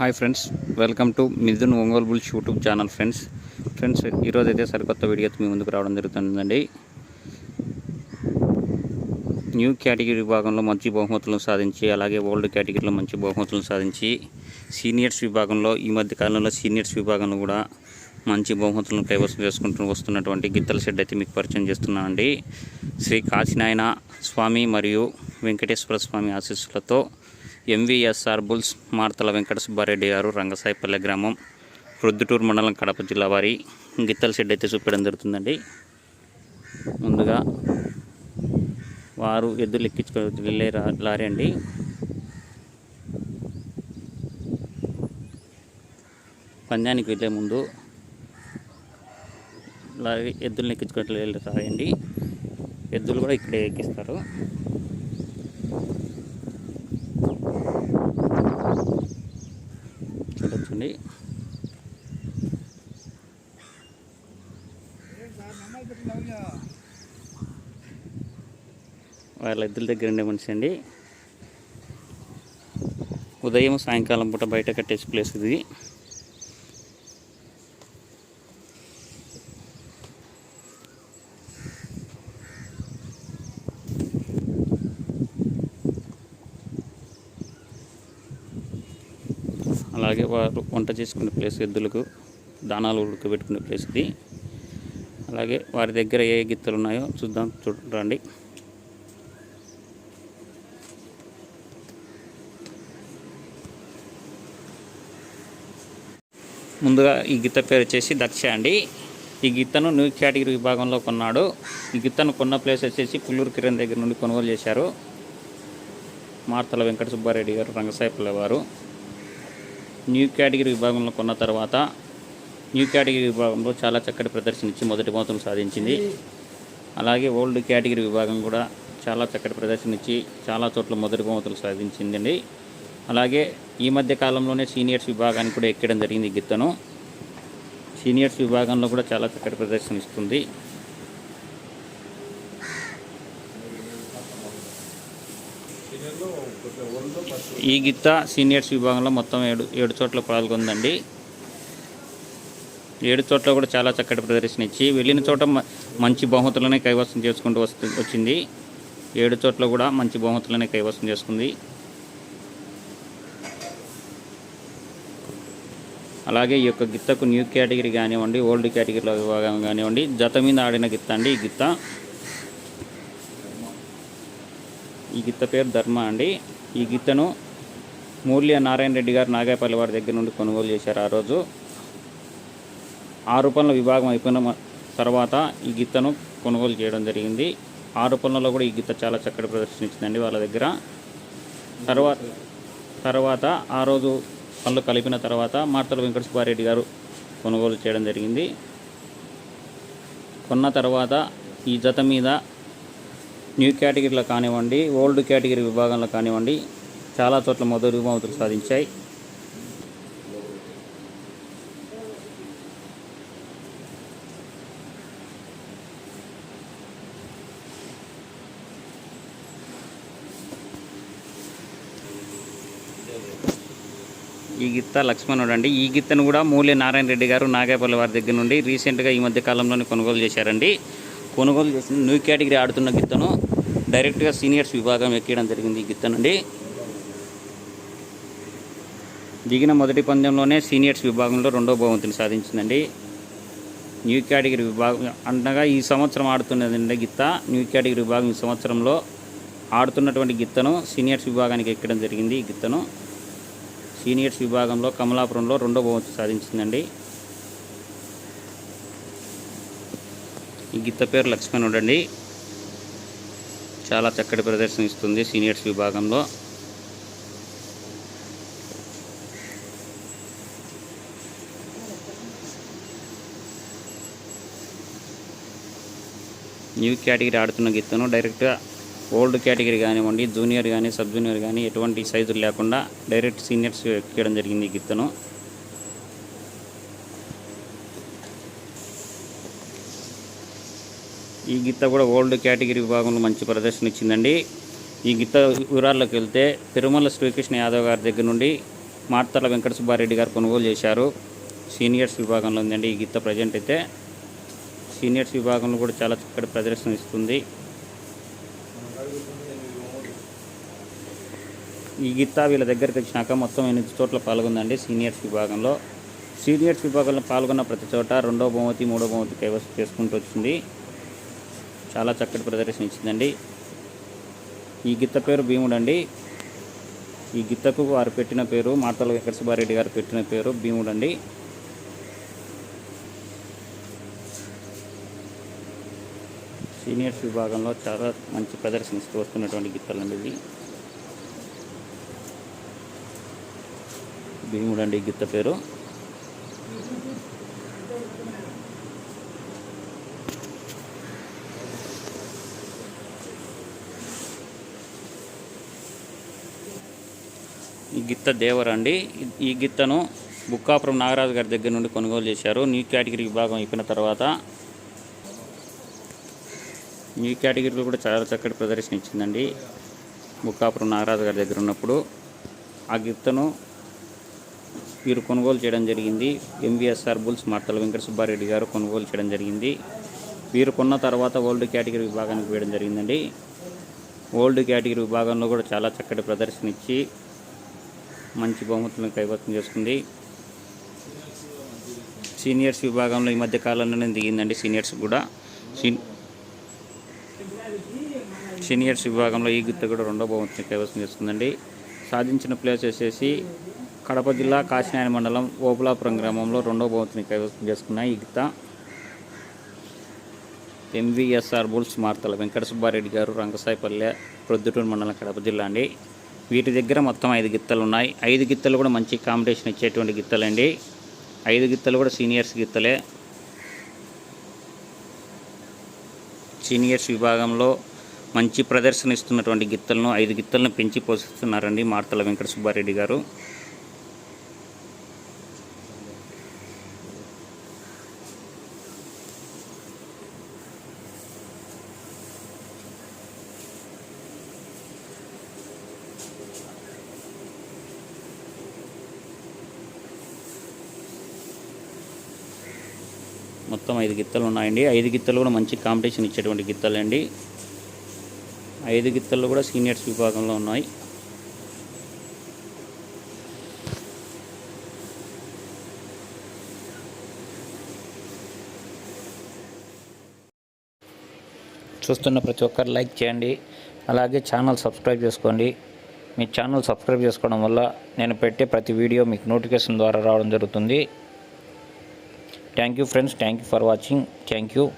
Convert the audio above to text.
Hi friends welcome to Mithun Ongole bulls YouTube channel friends. Friends ఈరోజు అయితే సరికొత్త వీడియోతో మీ ముందుకు రావడం జరుగుతుందండి. న్యూ కేటగిరీ విభాగంలో మంచి బహుమతులను సాధించి అలాగే ఓల్డ్ కేటగిరీలో మంచి బహుమతులను సాధించి సీనియర్స్ విభాగంలో ఈ మధ్య కాలంలో సీనియర్స్ విభాగంలో కూడా మంచి బహుమతులను కైవసం చేసుకుంటూ వస్తున్నటువంటి గిత్తల షెడ్ అయితే మీకు పరిచయం చేస్తున్నానండి. శ్రీ కాశీనాయన స్వామి మరియు వెంకటేశ్వర స్వామి ఆశీస్సులతో ఎంవీఎస్ఆర్ బుల్స్ మార్తల వెంకట సుబ్బారెడ్డి గారు రంగసాయిపల్లె గ్రామం ప్రొద్దుటూరు మండలం కడప జిల్లా వారి గిత్తల షెడ్ అయితే చూపించడం జరుగుతుందండి. ముందుగా వారు ఎద్దులు ఎక్కించుకు వెళ్ళే లారీ అండి. పందానికి వెళ్ళే ముందు లారీ ఎద్దులను ఎక్కించుకున్నట్లు వెళ్ళే లారీ అండి. ఎద్దులు కూడా ఇక్కడే ఎక్కిస్తారు. వాళ్ళ ఎద్దుల దగ్గర ఉండే మనిషి అండి. ఉదయం సాయంకాలం పూట బయట కట్టేసి ప్లేస్ ఇది. అలాగే వారు వంట చేసుకునే ప్లేస్ ఎద్దులకు దానాలు ఉడకబెట్టుకునే ప్లేస్ ఇది. అలాగే వారి దగ్గర ఏ గిత్తలు ఉన్నాయో చూద్దాం చూడండి. ముందుగా ఈ గిత్త పేరు వచ్చేసి దక్ష అండి. ఈ గిత్తను న్యూ కేటగిరీ విభాగంలో కొన్నాడు. ఈ గిత్తను కొన్న ప్లేస్ వచ్చేసి పుల్లూరు కిరణ్ దగ్గర నుండి కొనుగోలు చేశారు. మార్తల వెంకట సుబ్బారెడ్డి గారు రంగసాయి వారు. న్యూ కేటగిరీ విభాగంలో కొన్న తర్వాత న్యూ కేటగిరీ విభాగంలో చాలా చక్కటి ప్రదర్శన ఇచ్చి మొదటి బహుమతులు సాధించింది. అలాగే ఓల్డ్ కేటగిరీ విభాగం కూడా చాలా చక్కటి ప్రదర్శన ఇచ్చి చాలా చోట్ల మొదటి బహుమతులు సాధించిందండి. అలాగే ఈ మధ్య కాలంలోనే సీనియర్స్ విభాగానికి కూడా ఎక్కడం జరిగింది ఈ గిత్తను. సీనియర్స్ విభాగంలో కూడా చాలా చక్కటి ప్రదర్శన ఇస్తుంది. ఈ గిత్త సీనియర్స్ విభాగంలో మొత్తం ఏడు ఏడు చోట్ల పాల్గొందండి. ఏడు చోట్ల కూడా చాలా చక్కటి ప్రదర్శన ఇచ్చి వెళ్ళిన చోట మంచి బహుమతులనే కైవసం చేసుకుంటూ వస్తు వచ్చింది. ఏడు చోట్ల కూడా మంచి బహుమతులనే కైవసం చేసుకుంది. అలాగే ఈ యొక్క గిత్తకు న్యూ కేటగిరీ కానివ్వండి ఓల్డ్ కేటగిరీలో విభాగం కానివ్వండి జత మీద ఆడిన గిత్త అండి ఈ గిత్త. ఈ గిత్త పేరు ధర్మ అండి. ఈ గిత్తను మూల్య నారాయణ రెడ్డి గారు నాగాయపల్లి వారి దగ్గర నుండి కొనుగోలు చేశారు ఆ రోజు. ఆరు పనుల విభాగం అయిపోయిన తర్వాత ఈ గిత్తను కొనుగోలు చేయడం జరిగింది. ఆరు పనులలో కూడా ఈ గిత్త చాలా చక్కటి ప్రదర్శించిందండి వాళ్ళ దగ్గర. తర్వాత తర్వాత ఆ రోజు పనులు కలిపిన తర్వాత మార్తల వెంకట సుబ్బారెడ్డి గారు కొనుగోలు చేయడం జరిగింది. కొన్న తర్వాత ఈ జత మీద న్యూ కేటగిరీలో కానివ్వండి ఓల్డ్ కేటగిరీ విభాగంలో కానివ్వండి చాలా చోట్ల మొదటి బహుమతులు సాధించాయి. ఈ గిత్త లక్ష్మణుడు అండి. ఈ గిత్తను కూడా మూల్య నారాయణ రెడ్డి గారు నాగేపల్లి వారి దగ్గర నుండి రీసెంట్గా ఈ మధ్య కాలంలోనే కొనుగోలు చేశారండి. కొనుగోలు చేసిన న్యూ కేటగిరీ ఆడుతున్న గిత్తను డైరెక్ట్గా సీనియర్స్ విభాగం ఎక్కడం జరిగింది ఈ గిత్తనండి. దిగిన మొదటి పందెంలోనే సీనియర్స్ విభాగంలో రెండో బహుమతిని సాధించిందండి. న్యూ కేటగిరీ విభాగం అనగా ఈ సంవత్సరం ఆడుతున్నదండి గిత్త. న్యూ కేటగిరీ విభాగం ఈ సంవత్సరంలో ఆడుతున్నటువంటి గిత్తను సీనియర్స్ విభాగానికి ఎక్కడం జరిగింది ఈ గిత్తను. సీనియర్స్ విభాగంలో కమలాపురంలో రెండో బహుమతి సాధించిందండి. ఈ గిత్త పేరు లక్ష్మణుడు అండి చాలా చక్కటి ప్రదర్శన ఇస్తుంది సీనియర్స్ విభాగంలో. న్యూ కేటగిరీ ఆడుతున్న గిత్తను డైరెక్ట్గా ఓల్డ్ కేటగిరీ కానివ్వండి జూనియర్ కానీ సబ్ జూనియర్ కానీ ఎటువంటి సైజులు లేకుండా డైరెక్ట్ సీనియర్స్ ఎక్కడం జరిగింది ఈ గిత్తను. ఈ గిత్త కూడా ఓల్డ్ కేటగిరీ విభాగంలో మంచి ప్రదర్శన ఇచ్చిందండి. ఈ గీత వివరాల్లోకి వెళ్తే తిరుమల శ్రీకృష్ణ యాదవ్ గారి దగ్గర నుండి మార్తల వెంకట సుబ్బారెడ్డి గారు కొనుగోలు చేశారు. సీనియర్స్ విభాగంలో ఉందండి ఈ గిత్త ప్రజెంట్ అయితే. సీనియర్స్ విభాగంలో కూడా చాలా చక్కటి ప్రదర్శన ఇస్తుంది. ఈ గీత వీళ్ళ దగ్గరికి వచ్చినాక మొత్తం ఎనిమిది చోట్ల పాల్గొందండి సీనియర్స్ విభాగంలో. సీనియర్స్ విభాగంలో పాల్గొన్న ప్రతి చోట రెండో బహుమతి మూడో బహుమతి కైవసం చేసుకుంటూ వచ్చింది. చాలా చక్కటి ప్రదర్శన ఇచ్చిందండి. ఈ గిత్త పేరు భీముడు అండి ఈ గిత్తకు వారు పెట్టిన పేరు మార్తల వెంకటసుబ్బారెడ్డి గారు పెట్టిన పేరు భీముడు అండి సీనియర్స్ విభాగంలో చాలా మంచి ప్రదర్శన ఇస్తూ వస్తున్నటువంటి గిత్తలండి ఇది భీముడు అండి ఈ గిత్త పేరు. ఈ గిత్త దేవరండి ఈ- ఈ గిత్తను బుక్కాపురం నాగరాజు గారి దగ్గర నుండి కొనుగోలు చేశారు. న్యూ కేటగిరీ విభాగం అయిపోయిన తర్వాత న్యూ కేటగిరీలో కూడా చాలా చక్కటి ప్రదర్శన ఇచ్చిందండి. బుక్కాపురం నాగరాజు గారి దగ్గర ఉన్నప్పుడు ఆ గిత్తను వీరు కొనుగోలు చేయడం జరిగింది. ఎంవీఎస్ఆర్ బుల్స్ మార్తల వెంకట సుబ్బారెడ్డి గారు కొనుగోలు చేయడం జరిగింది. వీరు కొన్న తర్వాత ఓల్డ్ కేటగిరీ విభాగానికి వేయడం జరిగిందండి. ఓల్డ్ కేటగిరీ విభాగంలో కూడా చాలా చక్కటి ప్రదర్శన ఇచ్చి మంచి బహుమతులను కైవసం చేసుకుంది. సీనియర్స్ విభాగంలో ఈ మధ్య కాలంలోనే దిగిందండి సీనియర్స్ కూడా. సీనియర్స్ విభాగంలో ఈ గుత్త కూడా రెండో బహుమతిని కైవసం చేసుకుందండి. సాధించిన ప్లేస్ వచ్చేసి కడప జిల్లా కాశీనాయన మండలం ఓపులాపురం గ్రామంలో రెండో భవంతిని కైవసం చేసుకున్న ఈ గిత్త ఎంవిఎస్ఆర్ బుల్స్ మార్తల వెంకట సుబ్బారెడ్డి గారు రంగసాయిపల్లె ప్రొద్దుటూరు మండలం కడప జిల్లా అండి. వీటి దగ్గర మొత్తం ఐదు గిత్తలు ఉన్నాయి. ఐదు గిత్తలు కూడా మంచి కాంపిటీషన్ ఇచ్చేటువంటి గిత్తలండి. ఐదు గిత్తలు కూడా సీనియర్స్ గిత్తలే. సీనియర్స్ విభాగంలో మంచి ప్రదర్శన ఇస్తున్నటువంటి గిత్తలను ఐదు గిత్తలను పెంచి పోషిస్తున్నారండి మార్తల వెంకట సుబ్బారెడ్డి గారు. మొత్తం ఐదు గిత్తలు ఉన్నాయండి. ఐదు గిత్తలు కూడా మంచి కాంపిటీషన్ ఇచ్చేటువంటి గిత్తలండి. ఐదు గిత్తలు కూడా సీనియర్స్ విభాగంలో ఉన్నాయి. చూస్తున్న ప్రతి ఒక్కరు లైక్ చేయండి. అలాగే ఛానల్ సబ్స్క్రైబ్ చేసుకోండి. మీ ఛానల్ సబ్స్క్రైబ్ చేసుకోవడం వల్ల నేను పెట్టే ప్రతి వీడియో మీకు నోటిఫికేషన్ ద్వారా రావడం జరుగుతుంది. thank you friends. Thank you for watching. Thank you.